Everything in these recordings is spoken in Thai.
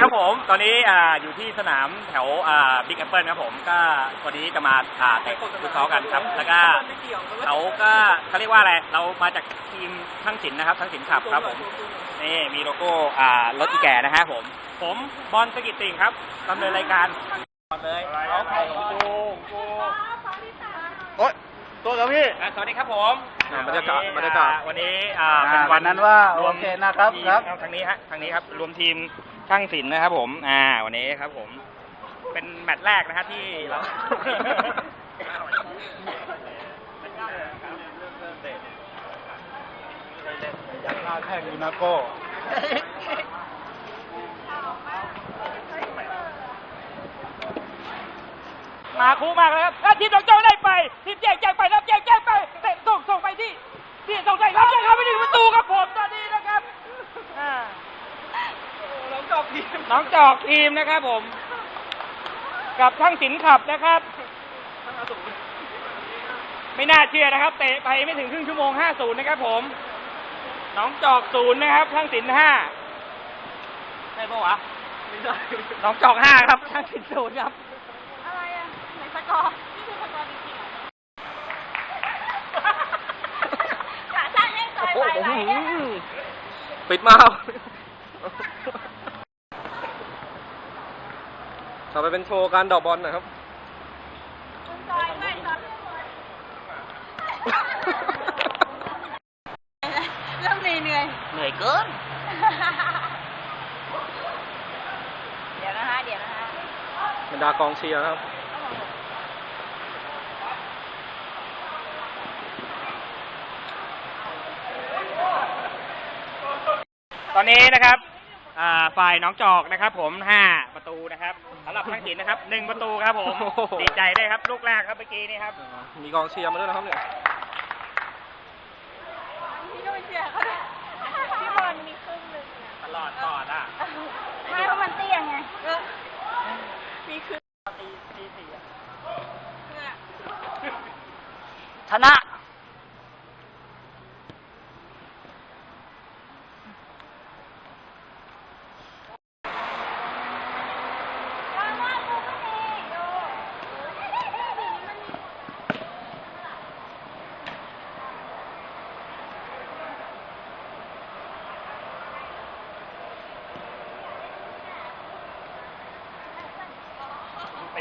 ตอนนี้อ่าอยู่ที่สนามแถวอ่าบิ๊กแอปเปิลครับผม ก็วันนี้จะมาอ่าเตะฟุตซอลกันครับ แล้วก็เขาก็เขาเรียกว่าอะไร เรามาจากทีมทั้งสินนะครับ ทั้งสินขับครับผม นี่มีโลโก้อ่ารถอีแก่นะฮะผม ผมบอลสกิตติงครับดำเนินรายการก่อนเลยเอาไข่ของกูกูโอ๊ยตัวกับพี่อะสวัสดีครับผมอ่าบรรยากาศบรรยากาศวันนี้อ่าอ่าเป็นวันนั้นว่ารวมโอเคนะครับทีมครับทางนี้ฮะทางนี้ครับ รวมทีม ช่างศิลป์นะครับผม อ่า วันนี้ครับผม เป็นแมตช์แรกนะฮะที่เรายักษ์หน้าแท่งยูนาโก้มาคูมากเลยครับแล้วทีมของเจ้าได้ไป ทีมแจ้งแจ้งไปรับแจ้งแจ้งไปเตะส่งส่งไปที่ที่ส่งได้รับแจ้งเข้าไปที่ประตูครับผมตอนนี้นะครับอ่าน้องจอกทีม น้องจอกทีมนะครับผม กับทั้งสินขับนะครับ ไม่น่าเชื่อนะครับ เตะไปไม่ถึงครึ่งชั่วโมง 50 นะครับผมน้องจอกศูนย์นะครับทั้งสินห้าใช่ปะวะไม่ใช่น้องจอกห้าครับทั้งสินศูนย์ครับอะไรอะไหนสกอร์นี่คือสกอร์จริงๆเหรอขาสั้นเล่นซอยไปไหนเนี่ยปิดมาครับ ต่อไปเป็นโชว์การเดอกบอลนะครับซอยไม่ซอยเริ่มเหนื่อยเหนื่อยเหนื่อยเกิน เดี๋ยวนะคะเดี๋ยวนะคะบรรดากองเชียร์นะครับ ตอนนี้นะครับอ่า ฝ่ายน้องจอกนะครับผมห้าประตูนะครับสำหรับทั้งสินนะครับหนึ่งประตูครับผมโอ้โหดีใจด้วยครับลูกแรกครับเมื่อกี้นี่ครับ มีกองเชียร์มาด้วยนะครับเนี่ยพี่ก็ไปเชียร์เขาด้วยพี่บอลมีครึ่งหนึ่งตลอดตลอดอะไม่เพราะมันเตี้ยไงมีครึ่งตีตีสี่อะเนี่ยชนะ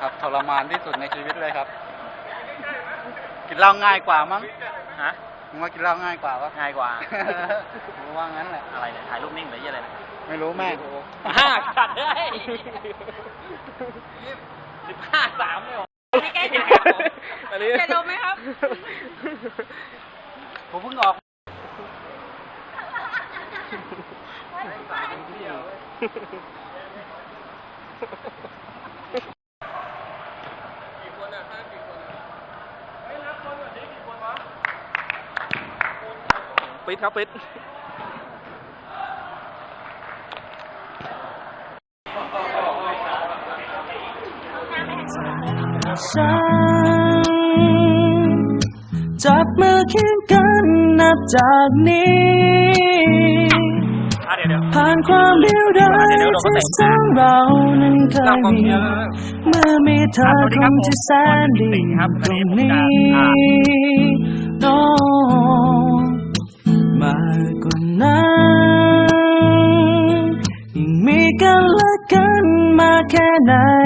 ครับทรมานที่สุดในชีวิตเลยครับ กินเหล้าง่ายกว่ามั้งฮะมึงว่ากินเหล้าง่ายกว่าปะง่ายกว่าผมว่างั้นแหละ อะไรเนี่ยถ่ายรูปนิ่งหรือยังไงนะไม่รู้แม่งห้าขัดเลยสิบห้าสามเลยเหรอไม่ใกล้จับอันนี้จะดมไหมครับ ผมเพิ่งออกปิด ครับปิดฉันจับมือเคียงกันนับจากนี้อะเดี๋ยวเดี๋ยวผ่านความเดียวดายที่สองเรานั้นเคยมีเมื่อมีเธอคนที่แสนดีตรงนี้โน้